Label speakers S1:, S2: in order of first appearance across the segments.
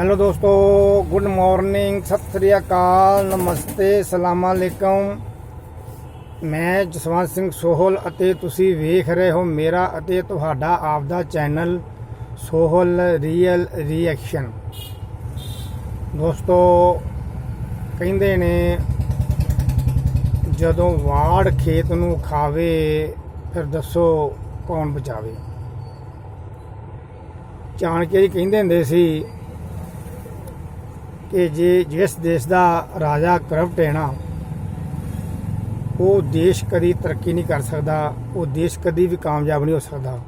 S1: Hello ਦੋਸਤੋ, good morning, Sat Sri ਅਕਾਲ, ਨਮਸਤੇ, ਸਲਾਮ ਅਲੈਕਮ। ਮੈਂ ਜਸਵੰਤ ਸਿੰਘ ਸੋਹਲ ਅਤੇ ਤੁਸੀਂ ਵੇਖ ਰਹੇ ਹੋ ਮੇਰਾ ਅਤੇ ਤੁਹਾਡਾ ਆਪਦਾ ਚੈਨਲ ਸੋਹਲ ਰੀਅਲ ਰਿਐਕਸ਼ਨ। ਦੋਸਤੋ, ਕਹਿੰਦੇ ਨੇ, ਜਦੋਂ ਵਾੜ ਖੇਤ ਨੂੰ ਖਾਵੇ, ਫਿਰ ਦੱਸੋ ਕੌਣ ਬਚਾਵੇ। ਚਾਣਕੇ ਜੀ ਕਹਿੰਦੇ ਹੁੰਦੇ ਸੀ ਕਿ ਜੇ ਜਿਸ ਦੇਸ਼ ਦਾ ਰਾਜਾ ਕਰਪਟ ਹੈ ਨਾ, ਉਹ ਦੇਸ਼ ਕਦੀ ਤਰੱਕੀ ਨਹੀਂ ਕਰ ਸਕਦਾ, ਉਹ ਦੇਸ਼ ਕਦੀ ਵੀ ਕਾਮਯਾਬ ਨਹੀਂ ਹੋ ਸਕਦਾ।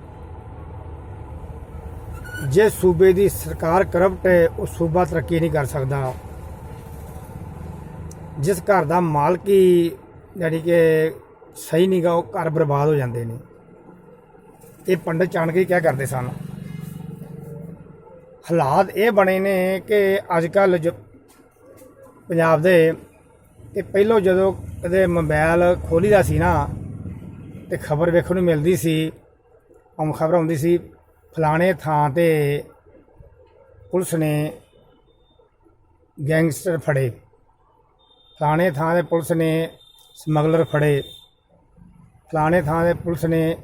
S1: ਜੇ ਸੂਬੇ ਦੀ ਸਰਕਾਰ ਕਰਪਟ ਹੈ, ਉਹ ਸੂਬਾ ਤਰੱਕੀ ਨਹੀਂ ਕਰ ਸਕਦਾ। ਜਿਸ ਘਰ ਦਾ ਮਾਲਕ ਹੀ ਯਾਨੀ ਕਿ ਸਹੀ ਨਹੀਂਗਾ ਉਹ ਘਰ ਬਰਬਾਦ ਹੋ ਜਾਂਦੇ ਨੇ। ਇਹ ਪੰਡਤ ਚਾਣਕੇ ਹੀ ਕਰਦੇ ਸਨ? ਹਾਲਾਤ ਇਹ ਬਣੇ ਨੇ ਕਿ ਅੱਜ ਕੱਲ ਪੰਜਾਬ ਦੇ ਤੇ ਪਹਿਲੋਂ ਜਦੋਂ ਕਦੇ ਮੋਬਾਈਲ ਖੋਲੀਦਾ ਸੀ ਨਾ ਤੇ ਖਬਰ ਵੇਖਣ ਨੂੰ ਮਿਲਦੀ ਸੀ, ਆਮ ਖਬਰ ਆਉਂਦੀ ਸੀ, ਫਲਾਣੇ ਥਾਂ ਤੇ ਪੁਲਿਸ ਨੇ ਗੈਂਗਸਟਰ ਫੜੇ। ਫਲਾਣੇ ਥਾਂ ਤੇ ਪੁਲਿਸ ਨੇ ਸਮਗਲਰ ਫੜੇ। ਫਲਾਣੇ ਥਾਂ ਤੇ ਪੁਲਿਸ ਨੇ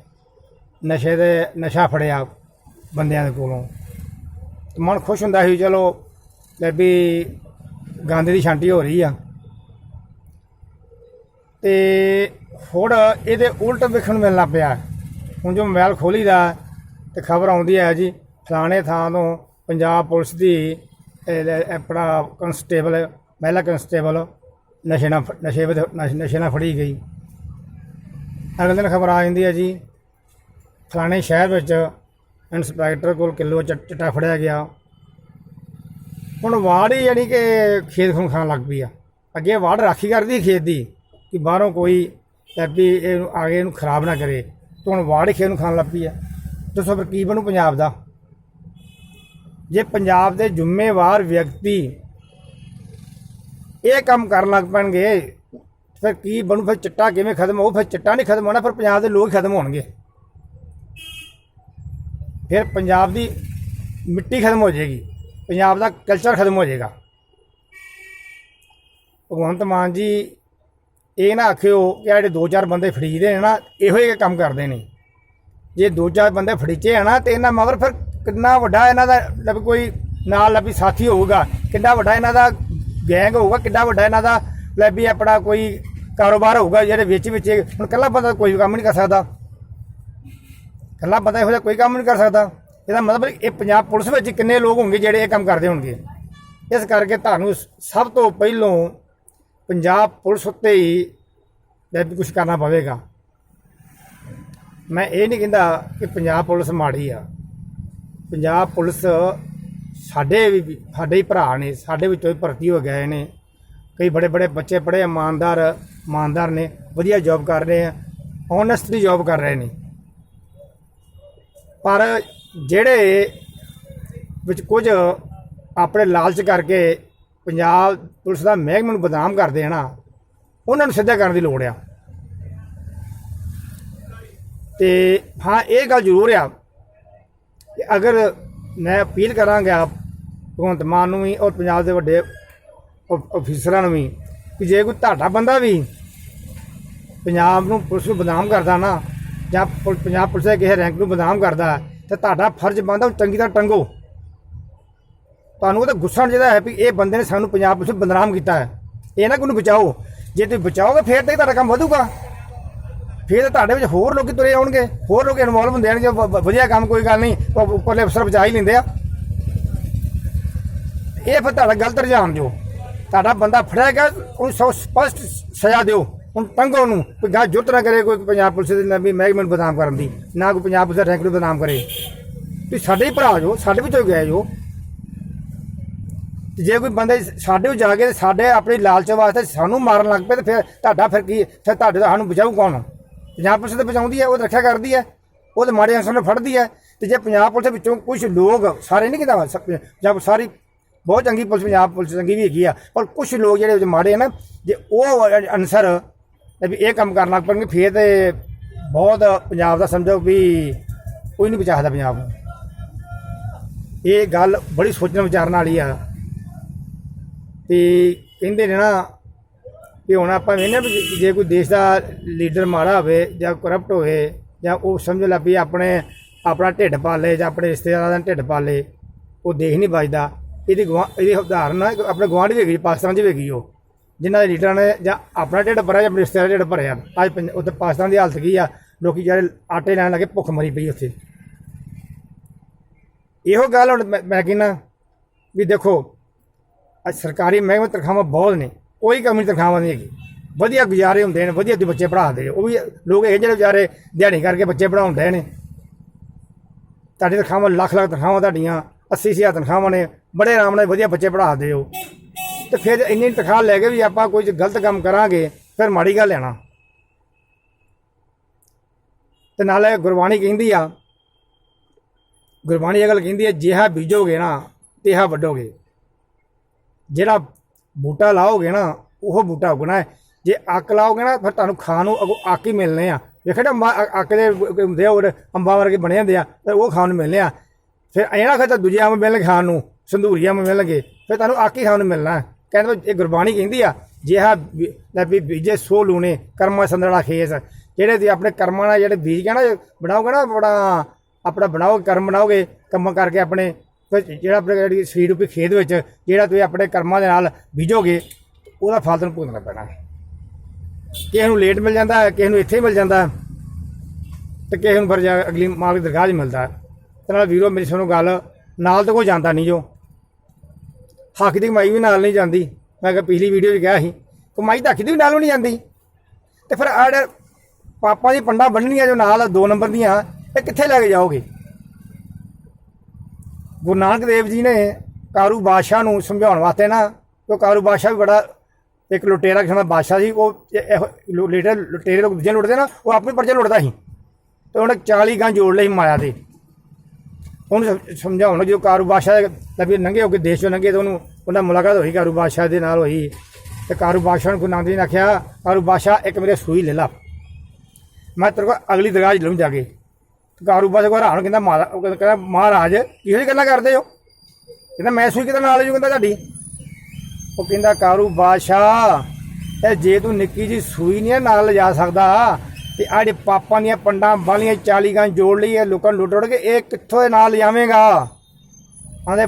S1: ਨਸ਼ੇ ਦੇ, ਨਸ਼ਾ ਫੜਿਆ ਬੰਦਿਆਂ ਦੇ ਕੋਲੋਂ। ਤੇ ਮਨ ਖੁਸ਼ ਹੁੰਦਾ ਸੀ, ਚਲੋ, ਲੈ ਵੀ ਗਾਂਧੀ ਦੀ ਛਾਂਟੀ ਹੋ ਰਹੀ ਆ। ਤੇ ਹੁਣ ਇਹਦੇ ਉਲਟ ਵੇਖਣ ਨੂੰ ਮਿਲਣਾ ਪਿਆ। ਹੁਣ ਜੋ ਮੋਬਾਈਲ ਖੋਲੀਦਾ, ਤੇ ਖਬਰ ਆਉਂਦੀ ਹੈ ਜੀ, ਫਲਾਣੇ ਥਾਂ ਤੋਂ ਪੰਜਾਬ ਪੁਲਿਸ ਦੀ ਆਪਣਾ ਕਨਸਟੇਬਲ ਮਹਿਲਾ ਕਨਸਟੇਬਲ ਨਸ਼ੇ ਨਾਲ ਫ- ਨਸ਼ੇ ਨਸ਼ੇ ਨਾਲ ਫੜੀ ਗਈ। ਅਗਲੇ ਦਿਨ ਖਬਰ ਆ ਜਾਂਦੀ ਹੈ ਜੀ, ਫਲਾਣੇ ਸ਼ਹਿਰ ਵਿੱਚ ਇੰਸਪੈਕਟਰ ਕੋਲ ਕਿਲੋ ਚ- ਚਿੱਟਾ ਫੜਿਆ ਗਿਆ। ਹੁਣ ਵਾੜ ਹੀ ਯਾਨੀ ਕਿ ਖੇਤ ਖੂਨ ਖਾਣ ਲੱਗ ਪਈ ਆ। ਅੱਗੇ ਵਾੜ ਰਾਖੀ ਕਰਦੀ ਖੇਤ ਦੀ ਕਿ ਬਾਹਰੋਂ ਕੋਈ ਐਪੀ ਇਹਨੂੰ ਆਗੇ ਇਹਨੂੰ ਖਰਾਬ ਨਾ ਕਰੇ। ਤੇ ਹੁਣ ਵਾੜ ਹੀ ਖੇਤ ਨੂੰ ਖਾਣ ਲੱਗ ਪਈ ਆ। ਦੱਸੋ ਫਿਰ ਕੀ ਬਣੂ ਪੰਜਾਬ ਦਾ? ਜੇ ਪੰਜਾਬ ਦੇ ਜ਼ਿੰਮੇਵਾਰ ਵਿਅਕਤੀ ਇਹ ਕੰਮ ਕਰਨ ਲੱਗ ਪੈਣਗੇ, ਫਿਰ ਕੀ ਬਣੂ? ਫਿਰ ਚਿੱਟਾ ਕਿਵੇਂ ਖਤਮ ਹੋਊ? ਫਿਰ ਚਿੱਟਾ ਨਹੀਂ ਖਤਮ ਹੋਣਾ, ਫਿਰ ਪੰਜਾਬ ਦੇ ਲੋਕ ਖਤਮ ਹੋਣਗੇ। ਫਿਰ ਪੰਜਾਬ ਦੀ ਮਿੱਟੀ ਖਤਮ ਹੋ ਜਾਏਗੀ। ਪੰਜਾਬ ਦਾ ਕਲਚਰ ਖਤਮ ਹੋ ਜਾਏਗਾ। ਭਗਵੰਤ ਮਾਨ ਜੀ, ਇਹ ਨਾ ਆਖਿਓ ਕਿ ਜਿਹੜੇ ਦੋ ਚਾਰ ਬੰਦੇ ਫੜੀਦੇ ਨੇ ਨਾ, ਇਹੋ ਹੀ ਕੰਮ ਕਰਦੇ ਨੇ। ਜੇ ਦੋ ਚਾਰ ਬੰਦੇ ਫੜੀਚੇ ਆ ਨਾ, ਤੇ ਇਹਨਾਂ ਮਗਰ ਫਿਰ ਕਿੰਨਾ ਵੱਡਾ ਇਹਨਾਂ ਦਾ ਲੱਭ ਕੋਈ ਨਾਲ ਲੱਭੀ ਸਾਥੀ ਹੋਊਗਾ, ਕਿੰਨਾ ਵੱਡਾ ਇਹਨਾਂ ਦਾ ਗੈਂਗ ਹੋਊਗਾ, ਕਿੰਨਾ ਵੱਡਾ ਇਹਨਾਂ ਦਾ ਲੱਭੀ ਆਪਣਾ ਕੋਈ ਕਾਰੋਬਾਰ ਹੋਊਗਾ, ਜਿਹੜੇ ਵਿੱਚ ਵਿੱਚ ਹੁਣ ਕੱਲਾ ਬੰਦਾ ਕੋਈ ਕੰਮ ਨਹੀਂ ਕਰ ਸਕਦਾ। ਕੱਲਾ ਬੰਦਾ ਇਹੋ ਜਿਹਾ ਕੋਈ ਕੰਮ ਨਹੀਂ ਕਰ ਸਕਦਾ। ਇਹਦਾ ਮਤਲਬ ਇਹ ਪੰਜਾਬ ਪੁਲਿਸ ਵਿੱਚ ਕਿੰਨੇ ਲੋਕ ਹੋਣਗੇ ਜਿਹੜੇ ਇਹ ਕੰਮ ਕਰਦੇ ਹੋਣਗੇ? ਇਸ ਕਰਕੇ ਤੁਹਾਨੂੰ ਸਭ ਤੋਂ ਪਹਿਲੋਂ ਪੰਜਾਬ ਪੁਲਿਸ ਉੱਤੇ ਹੀ ਵੀ ਕੁਝ ਕਰਨਾ ਪਵੇਗਾ। ਮੈਂ ਇਹ ਨਹੀਂ ਕਹਿੰਦਾ ਕਿ ਪੰਜਾਬ ਪੁਲਿਸ ਮਾੜੀ ਆ। ਪੰਜਾਬ ਪੁਲਿਸ ਸਾਡੇ ਵੀ ਸਾਡੇ ਹੀ ਭਰਾ ਨੇ, ਸਾਡੇ ਵਿੱਚੋਂ ਹੀ ਭਰਤੀ ਹੋ ਗਏ ਨੇ। ਕਈ ਬੜੇ ਬੜੇ ਬੱਚੇ ਪੜ੍ਹੇ ਇਮਾਨਦਾਰ ਇਮਾਨਦਾਰ ਨੇ, ਵਧੀਆ ਜੌਬ ਕਰ ਰਹੇ ਆ। ਓਨੈਸਟਲੀ ਜੌਬ ਕਰ ਰਹੇ ਨੇ। ਪਰ ਜਿਹੜੇ ਵਿੱਚ ਕੁਝ ਆਪਣੇ ਲਾਲਚ ਕਰਕੇ ਪੰਜਾਬ ਪੁਲਿਸ ਦਾ ਮਹਿਕਮੇ ਨੂੰ ਬਦਨਾਮ ਕਰਦੇ ਆ ਨਾ, ਉਹਨਾਂ ਨੂੰ ਸਿੱਧਾ ਕਰਨ ਦੀ ਲੋੜ ਆ। ਤੇ ਹਾਂ, ਇਹ ਗੱਲ ਜ਼ਰੂਰ ਆ ਕਿ ਅਗਰ ਮੈਂ ਅਪੀਲ ਕਰਾਂਗਾ ਭਗਵੰਤ ਮਾਨ ਨੂੰ ਵੀ ਔਰ ਪੰਜਾਬ ਦੇ ਵੱਡੇ ਅਫ- ਅਫੀਸਰਾਂ ਨੂੰ ਵੀ ਕਿ ਜੇ ਕੋਈ ਤੁਹਾਡਾ ਬੰਦਾ ਵੀ ਪੰਜਾਬ ਨੂੰ ਪੁਲਿਸ ਨੂੰ ਬਦਨਾਮ ਕਰਦਾ ਨਾ ਜਾਂ ਪੁ- ਪੰਜਾਬ ਪੁਲਿਸ ਦੇ ਕਿਸੇ ਰੈਂਕ ਨੂੰ ਬਦਨਾਮ ਕਰਦਾ ਤੇ ਤੁਹਾਡਾ ਫਰਜ਼ ਬਣਦਾ ਉਹ ਚੰਗੀ ਤਰ੍ਹਾਂ ਟੰਗੋ। ਤੁਹਾਨੂੰ ਉਹ ਤਾਂ ਗੁੱਸਾ ਆਉਣਾ ਚਾਹੀਦਾ ਹੈ ਵੀ ਇਹ ਬੰਦੇ ਨੇ ਸਾਨੂੰ ਪੰਜਾਬ ਪੁਲਿਸ ਬਦਨਾਮ ਕੀਤਾ ਹੈ। ਇਹ ਨਾ ਕੋਈ ਬਚਾਓ। ਜੇ ਤੁਸੀਂ ਬਚਾਓਗੇ, ਫਿਰ ਤੇ ਤੁਹਾਡਾ ਕੰਮ ਵਧੂਗਾ। ਫਿਰ ਤਾਂ ਤੁਹਾਡੇ ਵਿੱਚ ਹੋਰ ਲੋਕੀ ਤੁਰੇ ਆਉਣਗੇ। ਹੋਰ ਲੋਕ ਇਨਵੋਲਵ ਹੁੰਦੇ ਆਣਗੇ ਵਧੀਆ ਕੰਮ ਕੋਈ ਗੱਲ ਨਹੀਂ। ਉੱਪਰਲੇ ਅਫਸਰ ਬਚਾ ਹੀ ਲੈਂਦੇ ਆ। ਇਹ ਫਿਰ ਤੁਹਾਡਾ ਗਲਤ ਰੁਝਾਨ ਦਿਓ। ਤੁਹਾਡਾ ਬੰਦਾ ਫੜਿਆ ਗਿਆ, ਉਹਨੂੰ ਸੌ ਸਪਸ਼ਟ ਸਜ਼ਾ ਦਿਓ। ਹੁਣ ਟੰਗੋ ਨੂੰ ਕੋਈ ਗੱਲ ਜੁੱਤ ਨਾ ਕਰੇ ਕੋਈ ਪੰਜਾਬ ਪੁਲਿਸ ਦੇ ਨਵੀਂ ਮਹਿਕਮੇ ਨੂੰ ਬਦਨਾਮ ਕਰਨ ਦੀ, ਨਾ ਕੋਈ ਪੰਜਾਬ ਪੁਲਿਸ ਦੇ ਰੈਂਕ ਨੂੰ ਬਦਨਾਮ ਕਰੇ। ਤੁਸੀਂ ਸਾਡੇ ਭਰਾ ਜੋ, ਸਾਡੇ ਵਿੱਚੋਂ ਗਏ ਜੋ। ਤੇ ਜੇ ਕੋਈ ਬੰਦੇ ਸਾਡੇ ਜਾ ਕੇ ਸਾਡੇ ਆਪਣੀ ਲਾਲਚ ਵਾਸਤੇ ਸਾਨੂੰ ਮਾਰਨ ਲੱਗ ਪਏ ਤੇ ਫਿਰ ਤੁਹਾਡਾ ਫਿਰ ਕੀ, ਫਿਰ ਤੁਹਾਡੇ ਦਾ ਸਾਨੂੰ ਬਚਾਊ ਕੌਣ ਪੰਜਾਬ ਪੁਲਿਸ ਤੇ ਬਚਾਉਂਦੀ ਹੈ, ਉਹ ਤਾਂ ਰੱਖਿਆ ਕਰਦੀ ਹੈ। ਉਹ ਤਾਂ ਮਾੜੇ ਅਨਸਰ ਨੂੰ ਫੜਦੀ ਹੈ। ਤੇ ਜੇ ਪੰਜਾਬ ਪੁਲਿਸ ਵਿੱਚੋਂ ਕੁਝ ਲੋਕ ਸਾਰੇ ਨਹੀਂ ਕਿਤਾ ਪੰਜਾਬ ਸਾਰੀ ਬਹੁਤ ਚੰਗੀ ਪੁਲਿਸ, ਪੰਜਾਬ ਪੁਲਿਸ ਚੰਗੀ ਵੀ ਹੈਗੀ ਆ, ਪਰ ਕੁਝ ਲੋਕ ਜਿਹੜੇ ਮਾੜੇ ਆ ਜੇ ਉਹ ਅਨਸਰ ਵੀ ਇਹ ਕੰਮ ਕਰਨ ਲੱਗ ਪੈਣਗੇ ਫਿਰ ਤੇ ਬਹੁਤ ਪੰਜਾਬ ਦਾ ਸਮਝੋ ਵੀ ਕੋਈ ਨਹੀਂ ਬਚਾ ਸਕਦਾ ਪੰਜਾਬ ਨੂੰ। ਇਹ ਗੱਲ ਬੜੀ ਸੋਚਣ ਵਿਚਾਰਨ ਵਾਲੀ ਆ। ਤੇ ਕਹਿੰਦੇ ਨੇ ਨਾ ਕਿ ਹੁਣ ਆਪਾਂ ਵੇਖਦੇ ਵੀ ਜੇ ਕੋਈ ਦੇਸ਼ ਦਾ ਲੀਡਰ ਮਾੜਾ ਹੋਵੇ ਜਾਂ ਕਰਪਟ ਹੋਵੇ ਜਾਂ ਉਹ ਸਮਝ ਲੈ ਵੀ ਆਪਣੇ ਆਪਣਾ ਢਿੱਡ ਪਾਲੇ ਜਾਂ ਆਪਣੇ ਰਿਸ਼ਤੇਦਾਰਾਂ ਦਾ ਢਿੱਡ ਪਾਲੇ ਉਹ ਦੇਖ ਨਹੀਂ ਵੱਜਦਾ ਇਹਦੀ ਗਵਾ ਇਹਦੀ ਉਦਾਹਰਨ ਆ, ਆਪਣੇ ਗਵਾਂਢ ਵੀ ਹੈਗੀ ਪਾਕਿਸਤਾਨ 'ਚ ਵੀ ਹੈਗੀ ਉਹ। ਜਿਨ੍ਹਾਂ ਦੇ ਲੀਡਰਾਂ ਨੇ ਜਾਂ ਆਪਣਾ ਢਿੱਡ ਭਰਿਆ ਜਾਂ ਆਪਣੇ ਰਿਸ਼ਤੇਦਾਰਾਂ ਦਾ ਢਿੱਡ ਭਰਿਆ। ਅੱਜ ਪੰਜ- ਉੱਥੇ ਪਾਕਿਸਤਾਨ ਦੀ ਹਾਲਤ ਕੀ ਆ? ਲੋਕੀ ਜਿਹੜੇ ਆਟੇ ਲੈਣ ਲੱਗੇ, ਭੁੱਖ ਮਰੀ ਪਈ ਉੱਥੇ। ਇਹੋ ਗੱਲ ਹੁਣ ਮੈਂ- ਮੈਂ ਕਹਿੰਦਾ ਵੀ ਦੇਖੋ, ਅੱਜ ਸਰਕਾਰੀ ਮਹਿਕਮੇ ਤਨਖਾਹਾਂ ਬਹੁਤ ਨੇ। ਕੋਈ ਕਮੀ ਤਨਖਾਹਾਂ ਨਹੀਂ ਹੈਗੀ। ਵਧੀਆ ਗੁਜ਼ਾਰੇ ਹੁੰਦੇ ਨੇ, ਵਧੀਆ ਤੇ ਬੱਚੇ ਪੜ੍ਹਾਉਂਦੇ ਨੇ ਉਹ ਵੀ ਲੋਕ ਇਹ ਜਿਹੜੇ ਵਿਚਾਰੇ ਦਿਹਾੜੀ ਕਰਕੇ ਬੱਚੇ ਪੜ੍ਹਾਉਂਦੇ ਨੇ। ਤੁਹਾਡੀ ਤਨਖਾਹਾਂ ਲੱਖ ਲੱਖ ਤਨਖਾਹਾਂ ਤੁਹਾਡੀਆਂ 80 ਹਜ਼ਾਰ ਤਨਖਾਹਾਂ ਨੇ। ਬੜੇ ਆਰਾਮ ਨਾਲ ਵਧੀਆ ਬੱਚੇ ਪੜ੍ਹਾਉਂਦੇ ਹੋ ਤੇ ਫਿਰ ਇੰਨੀ ਤਨਖਾਹ ਲੈ ਕੇ ਵੀ ਆਪਾਂ ਕੋਈ ਗਲਤ ਕੰਮ ਕਰਾਂਗੇ, ਫਿਰ ਮਾੜੀ ਗੱਲ ਲੈਣਾ ਤੇ ਨਾਲੇ ਗੁਰਬਾਣੀ ਕਹਿੰਦੀ ਆ, ਗੁਰਬਾਣੀ ਇਹ ਗੱਲ ਕਹਿੰਦੀ ਹੈ ਜਿਹਾ ਬੀਜੋਗੇ ਨਾ, ਤਿਹਾ ਵੱਢੋਗੇ। ਜਿਹੜਾ ਬੂਟਾ ਲਾਓਗੇ ਨਾ, ਉਹ ਬੂਟਾ ਉਗਣਾ ਹੈ। ਜੇ ਅੱਕ ਲਾਓਗੇ ਨਾ, ਫਿਰ ਤੁਹਾਨੂੰ ਖਾਣ ਨੂੰ ਅੱਗੋਂ ਆਕ ਹੀ ਮਿਲਨੇ ਆ। ਵੇਖਿਆ ਨਾ ਅੰਬਾਂ- ਅੱਕ ਦੇ ਹੁੰਦੇ ਆ, ਉਹ ਅੰਬਾਂ ਵਰਗੇ ਬਣੇ ਹੁੰਦੇ ਆ ਤੇ ਉਹ ਖਾਣ ਨੂੰ ਮਿਲਨੇ ਆ। ਫਿਰ ਐਂ ਨਾ ਫਿਰ ਦੂਜੇ ਅੰਬ ਮਿਲਣ ਖਾਣ ਨੂੰ, ਸੰਧੂਰੀਆਂ ਅੰਬ ਮਿਲਣਗੇ, ਫਿਰ ਤੁਹਾਨੂੰ ਆਕ ਹੀ ਖਾਣ ਨੂੰ ਮਿਲਣਾ ਕਹਿੰਦੇ ਇਹ ਗੁਰਬਾਣੀ ਕਹਿੰਦੀ ਆ ਜਿਹਾ ਬੀ- ਵੀ ਬੀਜੇ ਸੋ ਲੂਣੇ ਕਰਮਾਂ ਸੰਦੜਾ ਖੇਸ। ਜਿਹੜੇ ਤੁਸੀਂ ਆਪਣੇ ਕਰਮਾਂ ਨਾਲ ਜਿਹੜੇ ਬੀਜ ਕੇ ਨਾ ਬਣਾਓਗੇ ਨਾ ਬੜਾ ਆਪਣਾ ਬਣਾਓ ਕਰਮ ਬਣਾਓਗੇ ਕੰਮ ਕਰਕੇ ਆਪਣੇ ਜਿਹੜਾ ਆਪਣੇ ਜਿਹੜੀ ਸਰੀਰ ਰੂਪੀ ਖੇਤ ਵਿੱਚ ਜਿਹੜਾ ਤੁਸੀਂ ਆਪਣੇ ਕਰਮਾਂ ਦੇ ਨਾਲ ਬੀਜੋਗੇ ਉਹਦਾ ਫਲ ਤੁਹਾਨੂੰ ਭੁਗਤਣਾ ਪੈਣਾ। ਕਿਸੇ ਨੂੰ ਲੇਟ ਮਿਲ ਜਾਂਦਾ ਕਿਸੇ ਨੂੰ ਇੱਥੇ ਮਿਲ ਜਾਂਦਾ ਹੈ, ਤੇ ਕਿਸੇ ਨੂੰ ਫਿਰ ਅਗਲੀ ਮਾਂ ਦੀ ਦਰਗਾਹ 'ਚ ਮਿਲਦਾ। ਹੈ। ਤੇ ਨਾਲ ਵੀਰੋ ਮੇਰੀ ਸਾਨੂੰ ਗੱਲ ਨਾਲ ਤਾਂ ਕੋਈ ਜਾਂਦਾ ਨਹੀਂ ਜੋ। ਹੱਕ ਦੀ ਕਮਾਈ ਵੀ ਨਾਲ ਨਹੀਂ ਜਾਂਦੀ। ਮੈਂ ਕਿਹਾ ਪਿਛਲੀ ਵੀਡੀਓ 'ਚ ਕਿਹਾ ਸੀ, ਕਮਾਈ ਤਾਂ ਹੱਕ ਦੀ ਵੀ ਨਾਲ ਵੀ ਨਹੀਂ ਜਾਂਦੀ। ਤੇ ਫਿਰ ਆੜ ਪਾਪਾਂ ਦੀ ਪੰਡਾ ਬੰਨਣੀਆਂ ਜੋ ਨਾਲ ਦੋ ਨੰਬਰ ਦੀਆਂ, ਇਹ ਕਿੱਥੇ ਲੈ ਕੇ ਜਾਓਗੇ? ਗੁਰੂ ਨਾਨਕ ਦੇਵ ਜੀ ਨੇ ਕਾਰੂ ਬਾਦਸ਼ਾਹ ਨੂੰ ਸਮਝਾਉਣ ਵਾਸਤੇ ਨਾ, ਉਹ ਕਾਰੂ ਬਾਦਸ਼ਾਹ ਵੀ ਬੜਾ ਇੱਕ ਲੁਟੇਰਾ ਕਿਸਮ ਦਾ ਬਾਦਸ਼ਾਹ ਸੀ, ਉਹ ਇਹ- ਇਹੋ ਲੁ- ਲੁਟੇਰੇ ਲੁਟੇਰੇ ਲੋਕ ਦੂਜੇ ਲੁੱਟਦੇ ਨਾ, ਉਹ ਆਪਣੇ ਪਰਚੇ ਲੁੱਟਦਾ ਸੀ। ਤੇ ਉਹਨੇ 40 ਗਾਂ ਜੋੜ ਲਈ ਮਾਇਆ ਦੇ। ਉਹਨੂੰ ਸਮ- ਸਮਝਾਉਣ ਜੋ ਕਾਰੂ ਬਾਦਸ਼ਾਹ ਦਾ ਵੀ ਨੰਗੇ ਹੋ ਕੇ ਦੇਸ਼ ਚੋਂ ਲੰਘੇ ਤਾਂ ਉਹਨੂੰ ਉਹਨਾਂ ਮੁਲਾਕਾਤ ਹੋਈ, ਕਾਰੂ ਬਾਦਸ਼ਾਹ ਦੇ ਨਾਲ ਹੋਈ। ਤੇ ਕਾਰੂ ਬਾਦਸ਼ਾਹ ਨੂੰ ਗੁਰੂ ਨਾਨਕ ਦੇਵ ਨੇ ਆਖਿਆ, ਕਾਰੂ ਬਾਦਸ਼ਾਹ, ਇੱਕ ਮੇਰੇ ਸੂਈ ਲੈ ਲਾ। ਮੈਂ ਤੇਰੇ ਕੋਲ ਅਗਲੀ ਦਰਗਾਹ 'ਚ ਲਊਂ ਜਾ ਕੇ। ਕਾਰੂ ਬਾਦਸ਼ਾਹ ਕੋਲ ਹਰਾਨ ਕਹਿੰਦਾ ਮਹਾਰਾ ਉਹ ਕਹਿੰਦਾ, ਮਹਾਰਾਜ, ਕਿਹੋ ਜਿਹੀ ਗੱਲਾਂ ਕਰਦੇ ਹੋ? ਕਹਿੰਦਾ, ਮੈਂ ਸੂਈ ਕਿਤੇ ਨਾਲ ਜੂ ਕਹਿੰਦਾ ਤੁਹਾਡੀ। ਉਹ ਕਹਿੰਦਾ, ਕਾਰੂ ਬਾਦਸ਼ਾਹ, ਇਹ ਜੇ ਤੂੰ ਨਿੱਕੀ ਜੀ ਸੂਈ ਨਹੀਂ ਨਾਲ ਲਿਜਾ ਸਕਦਾ। ਤੇ ਆਹ ਜਿਹੜੇ ਪਾਪਾਂ ਦੀਆਂ ਪੰਡਾਂ ਵਾਲੀਆਂ 40 ਗਾਂ ਜੋੜ ਲਈ ਇਹ ਲੋਕਾਂ ਨੂੰ ਲੁੱਟ ਲੁੱਟ ਕੇ, ਇਹ ਕਿੱਥੋਂ ਇਹ ਨਾਲ ਲਿਜਾਵੇਂਗਾ ਆਂਦੇ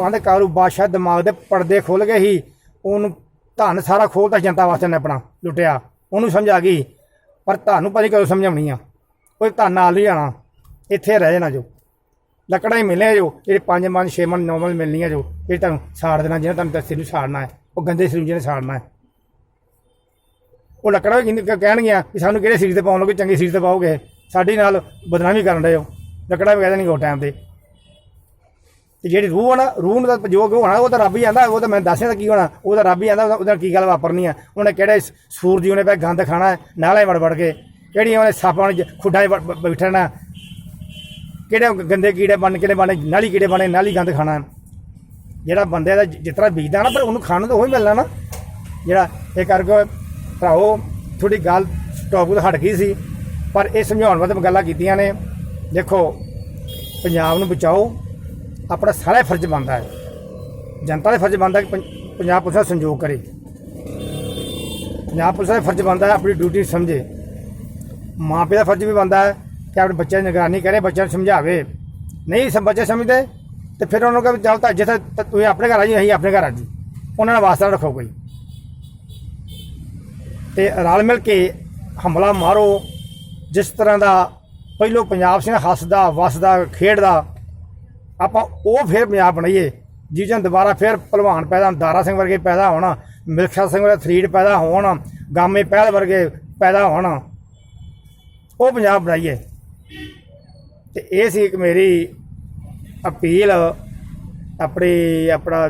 S1: ਆਂਦੇ ਕਾਰੂ ਬਾਦਸ਼ਾਹ ਦਿਮਾਗ ਦੇ ਪਰਦੇ ਖੁੱਲ ਗਏ ਸੀ, ਉਹਨੂੰ ਧਨ ਸਾਰਾ ਖੋਲਤਾ ਜਨਤਾ ਵਾਸਤੇ ਨੇ ਆਪਣਾ, ਲੁੱਟਿਆ। ਉਹਨੂੰ ਸਮਝ ਆ ਗਈ, ਪਰ ਤੁਹਾਨੂੰ ਪਤਾ ਕਦੋਂ ਸਮਝਾਉਣੀ ਆ? ਕੋਈ ਧਨ ਨਾਲ ਨਹੀਂ ਜਾਣਾ ਇੱਥੇ ਰਹਿ ਜਾਣਾ ਜੋ। ਲੱਕੜਾਂ ਹੀ ਮਿਲਣੀਆਂ ਜੋ, ਜਿਹੜੇ ਪੰਜ ਮਨ ਛੇ ਮਨ ਨੌ ਮਨ ਮਿਲਣੀਆਂ ਜੋ, ਇਹ ਤੁਹਾਨੂੰ ਸਾੜ ਦੇਣਾ, ਜਿਹਨੇ ਤੁਹਾਨੂੰ ਸਿਰ ਨੂੰ ਸਾੜਨਾ ਹੈ, ਉਹ ਗੰਦੇ ਸਿਰ ਨੂੰ ਜਿਹਨੇ ਸਾੜਨਾ ਹੈ। ਉਹ ਲੱਕੜਾਂ ਵੀ ਕਹਿਣਗੀਆਂ ਕਿ ਸਾਨੂੰ ਕਿਹੜੇ ਸਿਰ ਤੇ ਪਾਉਣ ਲੱਗੇ ਚੰਗੀ ਸਿਰ ਤੇ ਪਾਓਗੇ। ਸਾਡੀ ਨਾਲ ਬਦਨਾਮੀ ਕਰਨ ਰਹੇ ਹੋ। ਲੱਕੜਾ ਵੀ ਕਹਿੰਦੇ ਨਹੀਂ ਉਹ ਟਾਈਮ ਤੇ। ਤੇ ਜਿਹੜੀ ਰੂਹ ਆ ਨਾ, ਰੂਹ ਦਾ ਜੋ ਕੋ ਹੋਣਾ, ਉਹ ਤਾਂ ਰੱਬ ਹੀ ਆਂਦਾ, ਉਹ ਤਾਂ ਮੈਂ ਦੱਸਿਆ ਤਾਂ ਕੀ ਹੋਣਾ, ਉਹ ਤਾਂ ਰੱਬ ਹੀ ਆਂਦਾ, ਉਹਦਾ ਕੀ ਗੱਲ ਵਾਪਰਨੀ ਆ। ਉਹਨੇ ਕਿਹੜੇ ਸੂਰਜ ਉਹਨੇ ਪੈ ਗੰਦ ਖਾਣਾ ਨਾਲੇ ਵੜ ਵੜ ਕੇ। ਕਿਹੜੀਆਂ ਉਹਨੇ ਸਾਪਾਂ ਨੂੰ ਖੁੱਡਾਂ ਬੈਠਣਾ ਕਿਹੜੇ ਗੰਦੇ ਕੀੜੇ ਬਣ, ਕਿਹੜੇ ਬਣੇ, ਨਾਲੀ ਕੀੜੇ ਬਣੇ, ਨਾਲੀ ਗੰਦ ਖਾਣਾ। ਜਿਹੜਾ ਬੰਦੇ ਦਾ ਜਿ- ਜਿਸ ਤਰ੍ਹਾਂ ਬੀਜਦਾ ਨਾ ਪਰ ਉਹਨੂੰ ਖਾਣ ਨੂੰ ਤਾਂ ਉਹੀ ਮਿਲਣਾ ਨਾ। ਜਿਹੜਾ ਇਹ ਕਰਕੇ ਭਰਾਓ ਥੋੜੀ ਗੱਲ ਸਟਾਪ ਤੋਂ ਹਟ ਗਈ ਸੀ, ਪਰ ਇਹ ਸਮਝਾਉਣ ਵਾਸਤੇ ਗੱਲਾਂ ਕੀਤੀਆਂ ਨੇ। ਦੇਖੋ, ਪੰਜਾਬ ਨੂੰ ਬਚਾਓ, ਆਪਣਾ ਸਾਰਾ ਫਰਜ਼ ਬਣਦਾ ਹੈ। ਜਨਤਾ ਦਾ ਫਰਜ਼ ਬਣਦਾ ਕਿ ਪੰ- ਪੰਜਾਬ ਪੁਲਿਸ ਦਾ ਸੰਯੋਗ ਕਰੇ। ਪੰਜਾਬ ਪੁਲਿਸ ਦਾ ਫਰਜ਼ ਬਣਦਾ ਹੈ ਆਪਣੀ ਡਿਊਟੀ ਸਮਝੇ। ਮਾਂ ਪਿਓ ਦਾ ਫਰਜ਼ ਵੀ ਬਣਦਾ ਹੈ ਕਿ ਆਪਣੇ ਬੱਚਿਆਂ ਦੀ ਨਿਗਰਾਨੀ ਕਰੇ, ਬੱਚਿਆਂ ਨੂੰ ਸਮਝਾਵੇ। ਨਹੀਂ ਸਭ ਬੱਚੇ ਸਮਝਦੇ, ਤੇ ਫਿਰ ਉਹਨਾਂ ਨੂੰ ਕਹਿੰਦੇ ਚੱਲ ਤਾਂ ਜਿੱਥੇ ਤੁਸੀਂ ਆਪਣੇ ਘਰ ਆ ਜੀ, ਅਸੀਂ ਆਪਣੇ ਘਰ ਆ ਜੀ। ਉਹਨਾਂ ਨਾਲ ਵਾਸਤਾ ਰੱਖੋ ਕੋਈ। ਤੇ ਰਲ ਮਿਲ ਕੇ ਹਮਲਾ ਮਾਰੋ, ਜਿਸ ਤਰ੍ਹਾਂ ਦਾ ਪਹਿਲੋਂ ਪੰਜਾਬ ਸਿੰਘ ਹੱਸਦਾ, ਵਸਦਾ, ਖੇਡਦਾ, ਆਪਾਂ ਉਹ ਫਿਰ ਪੰਜਾਬ ਬਣਾਈਏ ਜਿਹਨਾਂ ਦੁਬਾਰਾ ਫਿਰ ਪਹਿਲਵਾਨ ਪੈਦਾ ਦਾਰਾ ਸਿੰਘ ਵਰਗੇ ਪੈਦਾ ਹੋਣ ਮਿਲਖਾ ਸਿੰਘ ਵਰਗੇ ਥਰੀਡ ਪੈਦਾ ਹੋਣ, ਗਾਮੇ ਪਹਿਲ ਵਰਗੇ ਪੈਦਾ ਹੋਣ, ਉਹ ਪੰਜਾਬ ਬਣਾਈਏ। ਤੇ ਇਹ ਸੀ ਇੱਕ ਮੇਰੀ ਅਪੀਲ, ਆਪਣੇ, ਆਪਣਾ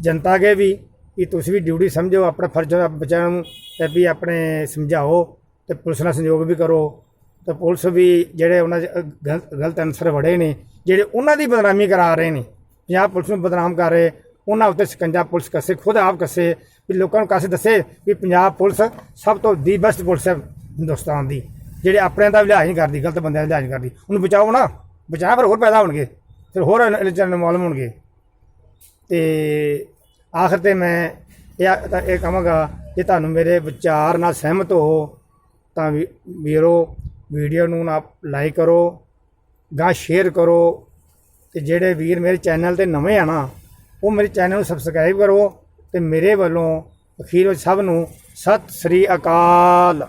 S1: ਜਨਤਾ ਕੇ ਵੀ। ਕਿ ਤੁਸੀਂ ਵੀ ਡਿਊਟੀ ਸਮਝੋ, ਆਪਣਾ ਫਰਜ਼ ਹੈ ਬੱਚਿਆਂ ਨੂੰ ਤੇ ਵੀ ਆਪਣੇ ਸਮਝਾਓ ਤੇ ਪੁਲਿਸ ਨਾਲ ਸਹਿਯੋਗ ਵੀ ਕਰੋ। ਤੇ ਪੁਲਿਸ ਵੀ ਜਿਹੜੇ ਉਹਨਾਂ 'ਚ ਗਲਤ ਗਲਤ ਅਨਸਰ ਵੜੇ ਨੇ, ਜਿਹੜੇ ਉਹਨਾਂ ਦੀ ਬਦਨਾਮੀ ਕਰਾ ਰਹੇ ਨੇ ਪੰਜਾਬ ਪੁਲਿਸ ਨੂੰ ਬਦਨਾਮ ਕਰ ਰਹੇ, ਉਹਨਾਂ ਉੱਤੇ ਸ਼ਿਕੰਜਾ ਪੁਲਿਸ ਕੱਸੇ, ਖੁਦ ਆਪ ਕੱਸੇ, ਵੀ ਲੋਕਾਂ ਨੂੰ ਕੱਸੇ ਦੱਸੇ ਵੀ ਪੰਜਾਬ ਪੁਲਿਸ ਸਭ ਤੋਂ ਦੀ ਬੈਸਟ ਪੁਲਿਸ ਹੈ ਹਿੰਦੁਸਤਾਨ ਦੀ, ਜਿਹੜੇ ਆਪਣਿਆਂ ਦਾ ਵੀ ਲਿਹਾਜ਼ ਨਹੀਂ ਕਰਦੀ, ਗਲਤ ਬੰਦਿਆਂ ਦਾ ਲਿਹਾਜ਼ ਕਰਦੀ। ਉਹਨੂੰ ਬਚਾਓ ਨਾ ਬਚਾ ਫਿਰ ਹੋਰ ਪੈਦਾ ਹੋਣਗੇ, ਫਿਰ ਹੋਰ ਇਹਦੇ ਚੈਨਲ ਹੋਣਗੇ ਤੇ ਆਖਰ ਤੇ ਮੈਂ ਇਹ ਤਾਂ ਇਹ ਕਹਾਂਗਾ ਜੇ ਤੁਹਾਨੂੰ ਮੇਰੇ ਵਿਚਾਰ ਨਾਲ ਸਹਿਮਤ ਹੋ, ਤਾਂ ਵੀਰੋ ਵੀਡੀਓ ਨੂੰ ਨਾ ਲਾਈਕ ਕਰੋ ਗਾਂ ਸ਼ੇਅਰ ਕਰੋ ਤੇ ਜਿਹੜੇ ਵੀਰ ਮੇਰੇ ਚੈਨਲ ਤੇ ਨਵੇਂ ਆ ਨਾ, ਉਹ ਮੇਰੇ ਚੈਨਲ ਨੂੰ ਸਬਸਕ੍ਰਾਈਬ ਕਰੋ ਤੇ ਮੇਰੇ ਵੱਲੋਂ ਅਖੀਰ ਵਿੱਚ ਸਭ ਨੂੰ ਸਤਿ ਸ੍ਰੀ ਅਕਾਲ।